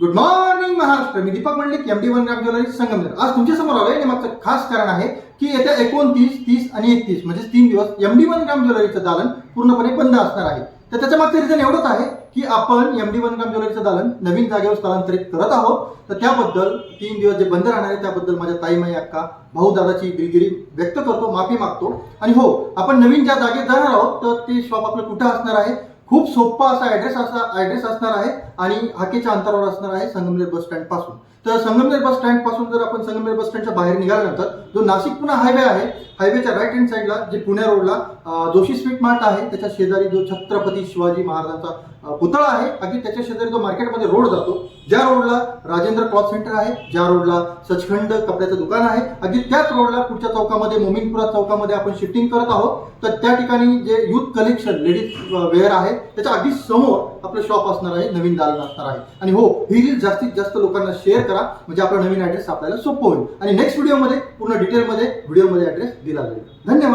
Good morning Maharashtra मी Deepak Mandlik M D one gram jewellery Sangamner. आज तुमच्यासमोर आलोय आणि मागचं खास कारण आहे की येत्या एकोणतीस तीस आणि एकतीस म्हणजे तीन दिवस एम डी वन ग्राम ज्वेलरीचं दालन पूर्णपणे बंद असणार आहे. तर त्याच्या मागचं रिझन एवढंच आहे की आपण एम डी वन ग्राम ज्वेलरीचं दालन नवीन जागेवर स्थलांतरित करत आहोत. तर त्याबद्दल तीन दिवस जे बंद राहणार आहे त्याबद्दल माझ्या ताईमाई अक्का भाऊ दादाची दिलगिरी व्यक्त करतो माफी मागतो. आणि हो आपण नवीन ज्या जागेत जाणार आहोत तर ते शॉप आपलं कुठं असणार आहे? खूप सोपा असा ऍड्रेस असा ऍड्रेस असणार आहे आणि हाकेच्या अंतरावर असणार आहे संगमनेर बस स्टँडपासून. तर संगमनेर बस स्टँडपासून जर आपण संगमनेर बस स्टँडच्या बाहेर निघाल्यानंतर जो नाशिक पुणे हायवे आहे हायवेच्या राईट हँड साईडला जे पुणे रोडला जोशी स्वीट मार्ट आहे त्याच्या शेजारी जो छत्रपती शिवाजी महाराजांचा पुतळा आहे अगदी त्याच्या शेजारी जो मार्केटमध्ये रोड जातो ज्या रोडला राजेंद्र क्लॉथ सेंटर आहे ज्या रोडला सचखंड कपड्याचं दुकान आहे अगदी त्याच रोडला पुढच्या चौकामध्ये मोमिनपुरा चौकामध्ये आपण शिफ्टिंग करत आहोत. तर त्या ठिकाणी जे युथ कलेक्शन लेडीज वेअर आहे त्याच्या अगदी समोर आपलं शॉप असणार आहे नवीन दालन असणार आहे. आणि हो ही रील जास्तीत जास्त लोकांना शेअर करा म्हणजे आपला नवीन ऍड्रेस आपल्याला सोपं होईल. आणि नेक्स्ट व्हिडिओमध्ये पूर्ण डिटेलमध्ये व्हिडिओमध्ये ऍड्रेस दिला जाईल. धन्यवाद.